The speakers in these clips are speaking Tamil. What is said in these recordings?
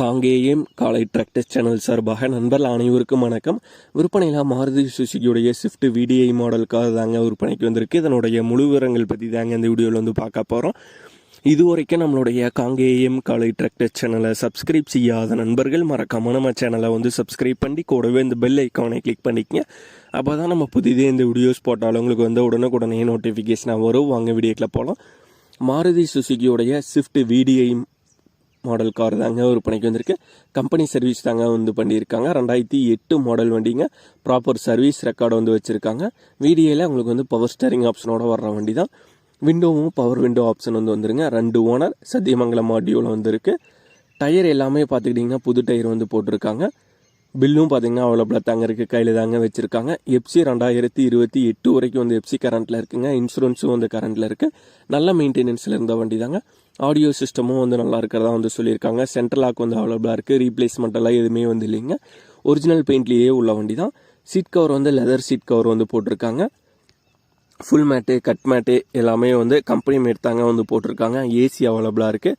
காங்கேயம் காலை டிராக்டர் சேனல் சார்பாக நண்பர்கள் அனைவருக்கும் வணக்கம். விற்பனையில் மாருதி சுசுகியுடைய ஸ்விஃப்ட் விடிஐ மாடலுக்காக தாங்க விற்பனைக்கு வந்திருக்கு. இதனுடைய முழு விவரங்கள் பற்றி தாங்க இந்த வீடியோவில் வந்து பார்க்க போகிறோம் இது வரைக்கும் நம்மளுடைய காங்கேயம் காலை டிராக்டர் சேனலை சப்ஸ்கிரைப் செய்யாத நண்பர்கள் மறக்காமல் நம்ம சேனலை வந்து சப்ஸ்கிரைப் பண்ணி கூடவே இந்த பெல் ஐக்கானை கிளிக் பண்ணிக்கங்க. அப்போ தான் நம்ம புதிதே இந்த வீடியோஸ் போட்டாலும் உங்களுக்கு வந்து உடனுக்குடனே நோட்டிஃபிகேஷனாக வரும். வாங்க வீடியோக்கில் போகலாம் மாருதி சுசுகியோடைய ஸ்விஃப்ட் விடிஐ மாடல் கார் தாங்க விற்பனைக்கு வந்திருக்கு. கம்பெனி சர்வீஸ் தாங்க வந்து பண்ணியிருக்காங்க. ரெண்டாயிரத்தி எட்டு மாடல் வண்டிங்க. ப்ராப்பர் சர்வீஸ் ரெக்கார்டு வந்து வச்சுருக்காங்க. வீடியோவில் உங்களுக்கு வந்து பவர் ஸ்டேரிங் ஆப்ஷனோட வர்ற வண்டி தான் விண்டோவும் பவர் விண்டோ ஆப்ஷன் வந்து வந்துருங்க. ரெண்டு ஓனர் சத்தியமங்கலம் மாடியூவில் வந்துருக்கு. டயர் எல்லாமே பார்த்துக்கிட்டிங்கன்னா புது டயர் வந்து போட்டிருக்காங்க. பில்லும் பார்த்தீங்கன்னா அவைலபிளாக தாங்க இருக்குது கையில் தாங்க வச்சுருக்காங்க. எப்சி ரெண்டாயிரத்தி இருபத்தி எட்டு வரைக்கும் வந்து எப்சி கரண்ட்டில் இருக்குங்க. இன்சூரன்ஸும் வந்து கரண்ட்டில் இருக்குது நல்ல மெயின்டெனன்ஸில் இருந்த வண்டி தாங்க ஆடியோ சிஸ்டமும் வந்து நல்லா இருக்கிறதா வந்து சொல்லியிருக்காங்க. சென்ட்ரல் லாக் வந்து அவைலபிளாக இருக்குது ரீப்ளேஸ்மெண்ட்டெல்லாம் எதுவுமே வந்து இல்லைங்க. ஒரிஜினல் பெயிண்ட்லேயே உள்ள வண்டி தான் சீட் கவர் வந்து லெதர் சீட் கவர் வந்து போட்டிருக்காங்க. ஃபுல் மேட்டு கட் மேட்டு எல்லாமே வந்து கம்பெனி மேட் தாங்க வந்து போட்டிருக்காங்க. ஏசி அவைலபிளாக இருக்குது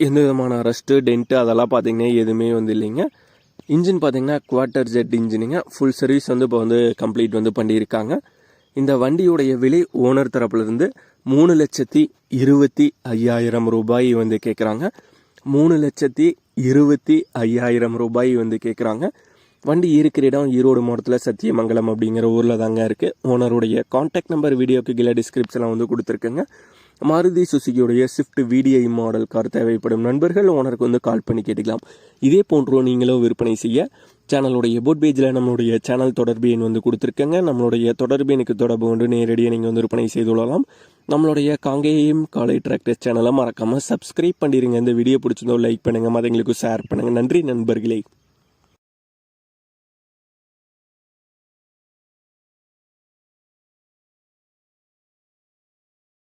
எந்த விதமான ரஸ்ட்டு டென்ட்டு அதெல்லாம் பார்த்தீங்கன்னா எதுவுமே வந்து இல்லைங்க. இன்ஜின் பார்த்தீங்கன்னா குவார்ட்டர் ஜெட் இன்ஜினுங்க ஃபுல் சர்வீஸ் வந்து இப்போ வந்து கம்ப்ளீட் வந்து பண்ணியிருக்காங்க. இந்த வண்டியுடைய விலை ஓனர் தரப்புலேருந்து மூணு லட்சத்தி இருபத்தி ஐயாயிரம் ரூபாய் வந்து கேட்குறாங்க மூணு லட்சத்தி இருபத்தி ஐயாயிரம் ரூபாய் வந்து கேட்குறாங்க வண்டி இருக்கிற இடம் ஈரோடு மாவட்டத்தில் சத்தியமங்கலம் அப்படிங்கிற ஊரில் தாங்க இருக்குது ஓனருடைய காண்டாக்ட் நம்பர் வீடியோக்கு கீழே டிஸ்கிரிப்ஷனில் வந்து கொடுத்துருக்குங்க. மாருதி சுசுகியுடைய ஸ்விஃப்ட் விடிஐ மாடல் கார் தேவைப்படும் நண்பர்கள் ஓனருக்கு வந்து கால் பண்ணி கேட்டுக்கலாம். இதே போன்றோ நீங்களும் விற்பனை செய்ய சேனலுடைய போட் பேஜில் நம்மளுடைய சேனல் தொடர்பு எண் வந்து கொடுத்துருக்கேங்க. நம்மளுடைய தொடர்பு எனக்கு தொடர்பு கொண்டு நேரடியாக நீங்கள் வந்து விற்பனை செய்து கொள்ளலாம். நம்மளுடைய காங்கேயம் காலை டிராக்டர் சேனலை மறக்காமல் சப்ஸ்கிரைப் பண்ணிடுங்க இந்த வீடியோ பிடிச்சிருந்தோ லைக் பண்ணுங்கள் மற்றவங்களுக்கு ஷேர் பண்ணுங்கள் நன்றி நண்பர்களே.